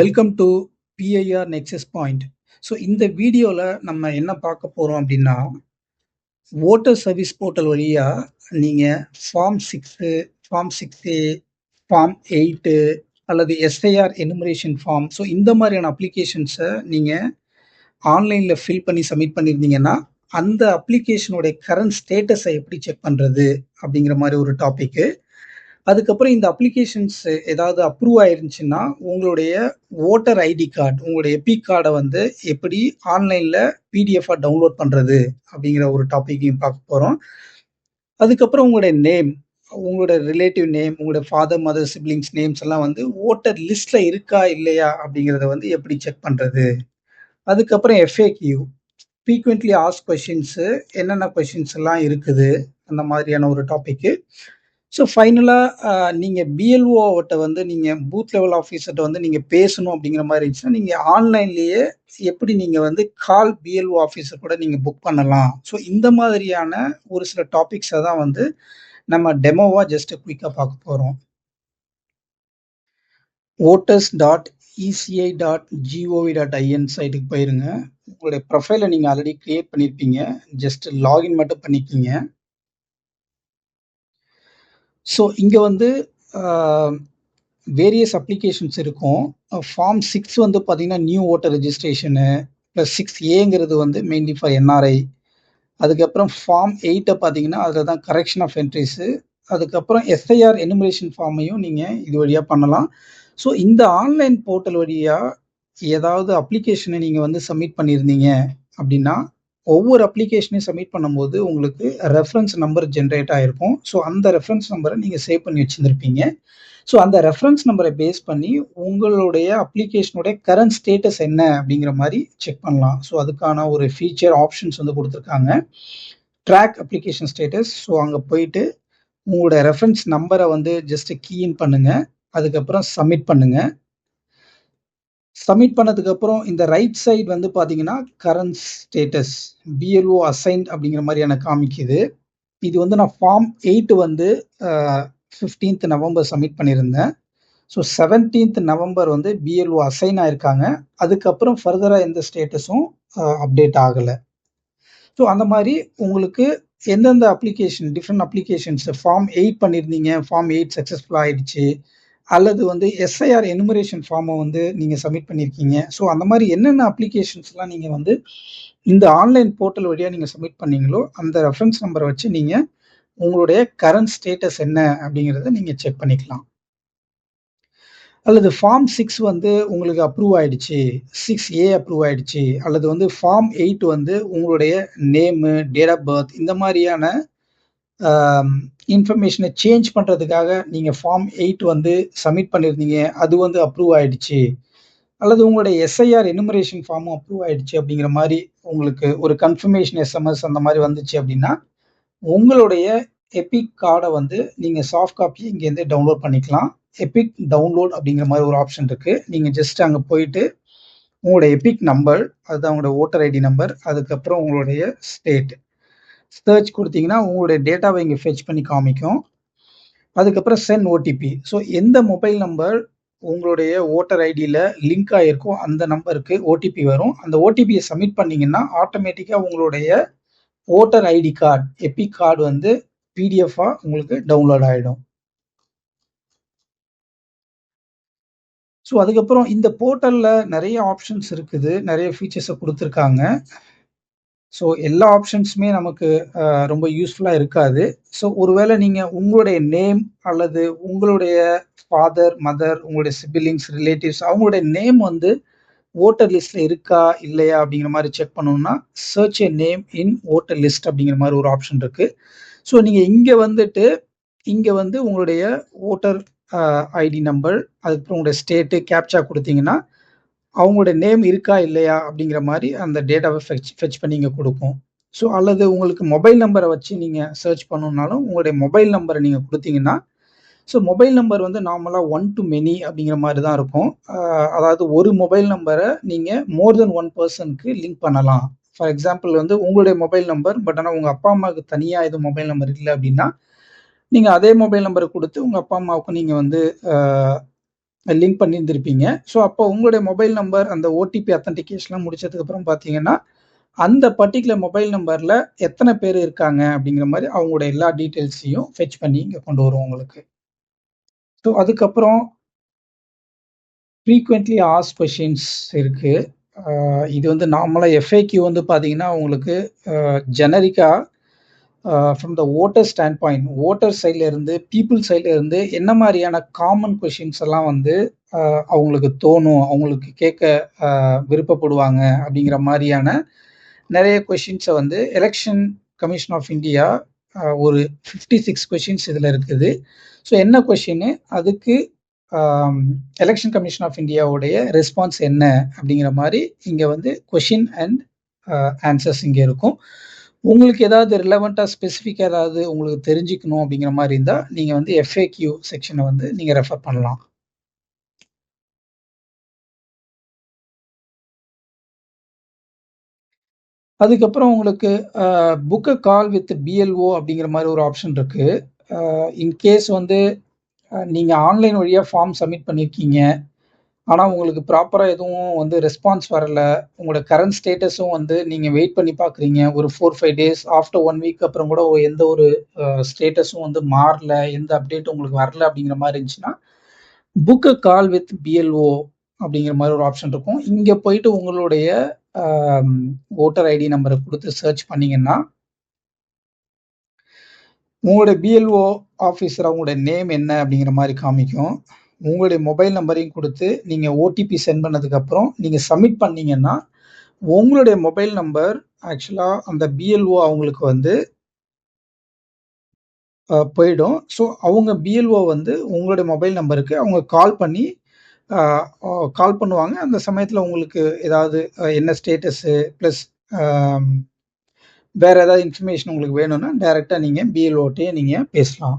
Welcome to BIR Nexus point. So இந்த வீடியோவில் நம்ம என்ன பார்க்க போகிறோம் அப்படின்னா ஓட்டர் சர்வீஸ் போர்ட்டல் வழியாக நீங்கள் ஃபார்ம் சிக்ஸு ஃபார்ம் 6ஏ, ஃபார்ம் எயிட்டு அல்லது எஸ்ஐஆர் எனுமரேஷன் ஃபார்ம் ஸோ இந்த மாதிரியான அப்ளிகேஷன்ஸை நீங்கள் ஆன்லைனில் ஃபில் பண்ணி சப்மிட் பண்ணியிருந்தீங்கன்னா, அந்த அப்ளிகேஷனுடைய கரண்ட் ஸ்டேட்டஸை எப்படி செக் பண்ணுறது அப்படிங்கிற மாதிரி ஒரு டாப்பிக்கு அதுக்கப்புறம் இந்த அப்ளிகேஷன்ஸ் ஏதாவது அப்ரூவ் ஆயிருந்துச்சுன்னா, உங்களுடைய ஓட்டர் ஐடி கார்டு உங்களுடைய எபிக் கார்டை வந்து எப்படி ஆன்லைனில் பிடிஎஃபாக டவுன்லோட் பண்ணுறது அப்படிங்கிற ஒரு டாப்பிக்கையும் பார்க்க போகிறோம் அதுக்கப்புறம் உங்களுடைய நேம், உங்களோட ரிலேட்டிவ் நேம், உங்களோட ஃபாதர், மதர், சிப்ளிங்ஸ் நேம்ஸ் எல்லாம் வந்து ஓட்டர் லிஸ்ட்டில் இருக்கா? இல்லையா? அப்படிங்கிறத வந்து எப்படி செக் பண்ணுறது அதுக்கப்புறம் எஃப்ஏக்யூ ஃப்ரீக்வெண்ட்லி ஆஸ்க் கொஷின்ஸு என்னென்ன கொஷின்ஸ் எல்லாம் இருக்குது? அந்த மாதிரியான ஒரு டாப்பிக்கு ஸோ ஃபைனலாக நீங்கள் பிஎல்ஓட்ட வந்து நீங்கள் பூத் லெவல் ஆஃபீஸர்கிட்ட வந்து நீங்கள் பேசணும் அப்படிங்கிற மாதிரி இருந்துச்சுன்னா, நீங்கள் ஆன்லைன்லேயே எப்படி நீங்கள் வந்து கால் பிஎல்ஓ ஆஃபீஸர் கூட நீங்கள் புக் பண்ணலாம். ஸோ இந்த மாதிரியான ஒரு சில டாபிக்ஸை தான் வந்து நம்ம டெமோவாக ஜஸ்ட் குயிக்காக பார்க்க போகிறோம் voters dot ECI dot GOV dot IN சைட்டுக்கு போயிருங்க. உங்களுடைய ப்ரொஃபைலை நீங்கள் ஆல்ரெடி க்ரியேட் பண்ணியிருப்பீங்க. ஜஸ்ட் லாகின் மட்டும் பண்ணிக்கிங்க ஸோ இங்கே வந்து வேரியஸ் அப்ளிகேஷன்ஸ் இருக்கும். ஃபார்ம் சிக்ஸ் வந்து பார்த்தீங்கன்னா, நியூ வோட்டர் ரெஜிஸ்ட்ரேஷனு பிளஸ் 6ஏங்கிறது வந்து மெயின்லி ஃபார் என்ஆர்ஐ. அதுக்கப்புறம் ஃபார்ம் எயிட்டை பார்த்தீங்கன்னா, அதில் தான் கரெக்ஷன் ஆஃப் என்ட்ரிஸு அதுக்கப்புறம் எஸ்ஐஆர் எனுமரேஷன் ஃபார்மையும் நீங்கள் இது வழியாக பண்ணலாம். ஸோ இந்த ஆன்லைன் போர்ட்டல் வழியாக ஏதாவது அப்ளிகேஷனை நீங்கள் வந்து சப்மிட் பண்ணியிருந்தீங்க அப்படின்னா ஒவ்வொரு அப்ளிகேஷனையும் சப்மிட் பண்ணும்போது உங்களுக்கு ரெஃபரன்ஸ் நம்பர் ஜென்ரேட் ஆகிருக்கும் ஸோ அந்த ரெஃபரன்ஸ் நம்பரை நீங்கள் சேவ் பண்ணி வச்சுருந்துருப்பீங்க. ஸோ அந்த ரெஃபரன்ஸ் நம்பரை பேஸ் பண்ணி உங்களுடைய அப்ளிகேஷனுடைய கரண்ட் ஸ்டேட்டஸ் என்ன? அப்படிங்கிற மாதிரி செக் பண்ணலாம். ஸோ அதுக்கான ஒரு ஃபீச்சர் ஆப்ஷன்ஸ் வந்து கொடுத்துருக்காங்க. ட்ராக் அப்ளிகேஷன் ஸ்டேட்டஸ் ஸோ அங்கே போயிட்டு உங்களோட ரெஃபரன்ஸ் நம்பரை வந்து ஜஸ்ட் கீ இன் பண்ணுங்கள் அதுக்கப்புறம் சப்மிட் பண்ணுங்கள் சப்மிட் பண்ணதுக்கப்புறம் இந்த ரைட் சைட் வந்து பார்த்தீங்கன்னா, கரண்ட் ஸ்டேட்டஸ் பிஎல்ஓ அசைன்ட் அப்படிங்கிற மாதிரி எனக்கு காமிக்குது. இது வந்து நான் ஃபார்ம் எயிட் வந்து ஃபிஃப்டீன்த் நவம்பர் சப்மிட் பண்ணியிருந்தேன். ஸோ 17த் நவம்பர் வந்து பிஎல்ஓ அசைன் ஆயிருக்காங்க. அதுக்கப்புறம் ஃபர்தராக எந்த ஸ்டேட்டஸும் அப்டேட் ஆகலை ஸோ அந்த மாதிரி உங்களுக்கு எந்தெந்த application different applications form eight பண்ணியிருந்தீங்க. ஃபார்ம் எயிட் சக்ஸஸ்ஃபுல் ஆயிடுச்சு. அல்லது வந்து எஸ்ஐஆர் எனுமரேஷன் ஃபார்மை வந்து நீங்கள் சப்மிட் பண்ணியிருக்கீங்க. ஸோ அந்த மாதிரி என்னென்ன அப்ளிகேஷன்ஸ்லாம் நீங்கள் வந்து இந்த ஆன்லைன் போர்ட்டல் வழியாக நீங்கள் சப்மிட் பண்ணீங்களோ, அந்த ரெஃபரன்ஸ் நம்பரை வச்சு நீங்கள் உங்களுடைய கரண்ட் ஸ்டேட்டஸ் என்ன? அப்படிங்கிறத நீங்கள் செக் பண்ணிக்கலாம். அல்லது ஃபார்ம் சிக்ஸ் வந்து உங்களுக்கு அப்ரூவ் ஆயிடுச்சு. 6ஏ அப்ரூவ் ஆயிடுச்சு. அல்லது வந்து ஃபார்ம் எயிட் வந்து உங்களுடைய நேமு, டேட் ஆஃப் பர்த் இந்த மாதிரியான இன்ஃபர்மேஷனை சேஞ்ச் பண்ணுறதுக்காக நீங்கள் ஃபார்ம் எயிட் வந்து சப்மிட் பண்ணியிருந்தீங்க. அது வந்து அப்ரூவ் ஆயிடுச்சு. அல்லது உங்களுடைய எஸ்ஐஆர் எனுமரேஷன் ஃபார்மும் அப்ரூவ் ஆயிடுச்சு அப்படிங்கிற மாதிரி உங்களுக்கு ஒரு கன்ஃபர்மேஷன் எஸ்எம்எஸ் அந்த மாதிரி வந்துச்சு அப்படின்னா உங்களுடைய எபிக் கார்டை வந்து நீங்கள் சாஃப்ட் காப்பி இங்கேருந்து டவுன்லோட் பண்ணிக்கலாம். எபிக் டவுன்லோட் அப்படிங்கிற மாதிரி ஒரு ஆப்ஷன் இருக்குது நீங்கள் ஜஸ்ட் அங்கே போயிட்டு உங்களுடைய எபிக் நம்பர் அதுதான் உங்களுடைய ஓட்டர் ஐடி நம்பர். அதுக்கப்புறம் உங்களுடைய ஸ்டேட். சர்ச் கொடுத்தீங்கன்னா உங்களுடைய டேட்டாவை இங்கே ஃபெச் பண்ணி காமிக்கும். அதுக்கப்புறம் சென் ஓடிபி. ஸோ எந்த மொபைல் நம்பர் உங்களுடைய ஓட்டர் ஐடியில் லிங்க் ஆகிருக்கோ அந்த நம்பருக்கு ஓடிபி வரும். அந்த ஓடிபியை சப்மிட் பண்ணிங்கன்னா ஆட்டோமேட்டிக்காக உங்களுடைய voter ID card EPIC card வந்து பிடிஎஃபாக உங்களுக்கு டவுன்லோட் ஆகிடும் ஸோ அதுக்கப்புறம் இந்த போர்ட்டலில் நிறைய ஆப்ஷன்ஸ் இருக்குது. நிறைய ஃபீச்சர்ஸை கொடுத்துருக்காங்க ஸோ எல்லா ஆப்ஷன்ஸுமே நமக்கு ரொம்ப யூஸ்ஃபுல்லாக இருக்காது. ஸோ ஒருவேளை நீங்கள் உங்களுடைய நேம் அல்லது உங்களுடைய ஃபாதர், மதர், உங்களுடைய சிபிலிங்ஸ் ரிலேட்டிவ்ஸ் அவங்களுடைய நேம் வந்து ஓட்டர் லிஸ்ட்டில் இருக்கா? இல்லையா? அப்படிங்கிற மாதிரி செக் பண்ணணும்னா, search a name in voter list அப்படிங்கிற மாதிரி ஒரு ஆப்ஷன் இருக்குது ஸோ நீங்கள் இங்கே வந்துட்டு, இங்கே வந்து உங்களுடைய ஓட்டர் ஐடி நம்பர், அதுக்கப்புறம் உங்களுடைய ஸ்டேட்டு, கேப்சா கொடுத்தீங்கன்னா அவங்களுடைய நேம் இருக்கா? இல்லையா? அப்படிங்கிற மாதிரி அந்த டேட்டாவை ஃபெச் ஃபெச் பண்ணி இங்க குடுக்கும். ஸோ அல்லது உங்களுக்கு மொபைல் நம்பரை வச்சு நீங்கள் சர்ச் பண்ணணுன்னாலும் உங்களுடைய மொபைல் நம்பரை நீங்கள் கொடுத்தீங்கன்னா ஸோ மொபைல் நம்பர் வந்து நார்மலாக ஒன் டூ மெனி அப்படிங்கிற மாதிரி தான் இருக்கும். அதாவது ஒரு மொபைல் நம்பரை நீங்கள் மோர் தென் ஒன் பர்சனுக்கு லிங்க் பண்ணலாம். ஃபார் எக்ஸாம்பிள் வந்து உங்களுடைய மொபைல் நம்பர். பட் ஆனால் உங்கள் அப்பா, அம்மாவுக்கு தனியாக எதுவும் மொபைல் நம்பர் இல்லை அப்படின்னா நீங்கள் அதே மொபைல் நம்பரை கொடுத்து உங்கள் அப்பா, அம்மாவுக்கும் நீங்கள் வந்து லிங்க் பண்ணியிருந்திருப்பீங்க. ஸோ, அப்போ உங்களுடைய மொபைல் நம்பர் அந்த ஓடிபி அத்தன்டிகேஷன்லாம் முடிச்சதுக்கப்புறம் பார்த்தீங்கன்னா, அந்த பர்ட்டிகுலர் மொபைல் நம்பரில் எத்தனை பேர் இருக்காங்க அப்படிங்கிற மாதிரி அவங்களோட எல்லா டீட்டெயில்ஸையும் ஃபெச் பண்ணி இங்கே கொண்டு வரும் உங்களுக்கு. ஸோ, அதுக்கப்புறம் ஃப்ரீக்வெண்ட்லி ஆஸ்க்ட் கொஷின்ஸ் இருக்குது இது வந்து நார்மலாக எஃப்ஏக்யூ வந்து பார்த்தீங்கன்னா, உங்களுக்கு ஜெனரிக்காக from the voter stand point voter சைடில் இருந்து, பீப்புள் சைடில் இருந்து என்ன மாதிரியான காமன் கொஷின்ஸ் எல்லாம் வந்து அவங்களுக்கு தோணும், அவங்களுக்கு கேட்க விருப்பப்படுவாங்க அப்படிங்கிற மாதிரியான நிறைய கொஷின்ஸை வந்து எலெக்ஷன் கமிஷன் ஆஃப் இந்தியா ஒரு ஃபிஃப்டி சிக்ஸ் கொஷின்ஸ் இதில் இருக்குது. ஸோ, என்ன கொஷின்னு அதுக்கு எலெக்ஷன் கமிஷன் ஆஃப் இந்தியாவுடைய ரெஸ்பான்ஸ் என்ன அப்படிங்கிற மாதிரி இங்கே வந்து கொஷின் அண்ட் ஆன்சர்ஸ் இங்கே இருக்கும். உங்களுக்கு ஏதாவது ரிலவெண்ட்டாக ஸ்பெசிஃபிக்காக ஏதாவது உங்களுக்கு தெரிஞ்சுக்கணும் அப்படிங்கிற மாதிரி இருந்தால் நீங்கள் வந்து எஃப்ஏக்யூ செக்ஷனை வந்து நீங்கள் ரெஃபர் பண்ணலாம். அதுக்கப்புறம் உங்களுக்கு a book a call with BLO அப்படிங்கிற மாதிரி ஒரு ஆப்ஷன் இருக்குது இன்கேஸ் வந்து நீங்கள் ஆன்லைன் வழியாக ஃபார்ம் சப்மிட் பண்ணியிருக்கீங்க. ஆனால் உங்களுக்கு ப்ராப்பராக எதுவும் வந்து ரெஸ்பான்ஸ் வரல. உங்களோட கரண்ட் ஸ்டேட்டஸும் வந்து நீங்கள் வெயிட் பண்ணி பார்க்குறீங்க. ஒரு 4, 5 டேஸ் ஆஃப்டர் ஒன் வீக் அப்புறம் கூட எந்த ஒரு ஸ்டேட்டஸும் வந்து மாறல. எந்த அப்டேட்டும் உங்களுக்கு வரல அப்படிங்கிற மாதிரி இருந்துச்சுன்னா, book a call with BLO அப்படிங்கிற மாதிரி ஒரு ஆப்ஷன் இருக்கும். இங்கே போயிட்டு உங்களுடைய ஓட்டர் வோட்டர் ஐடி நம்பரை கொடுத்து சர்ச் பண்ணிங்கன்னா உங்களுடைய பிஎல்ஓ ஆஃபீஸர் அவங்களுடைய நேம் என்ன அப்படிங்கிற மாதிரி காமிக்கும். உங்களுடைய மொபைல் நம்பரையும் கொடுத்து நீங்கள் ஓடிபி சென்ட் பண்ணதுக்கப்புறம் நீங்கள் சப்மிட் பண்ணீங்கன்னா, உங்களுடைய மொபைல் நம்பர் ஆக்சுவலாக அந்த பிஎல்ஓ அவங்களுக்கு வந்து போயிடும். ஸோ, அவங்க பிஎல்ஓ வந்து உங்களுடைய மொபைல் நம்பருக்கு அவங்க கால் பண்ணி கால் பண்ணுவாங்க. அந்த சமயத்தில் உங்களுக்கு ஏதாவது என்ன ஸ்டேட்டஸு ப்ளஸ் வேறு ஏதாவது இன்ஃபர்மேஷன் உங்களுக்கு வேணும்னா, டைரெக்டாக நீங்கள் பிஎல்ஓட்டையே நீங்கள் பேசலாம்.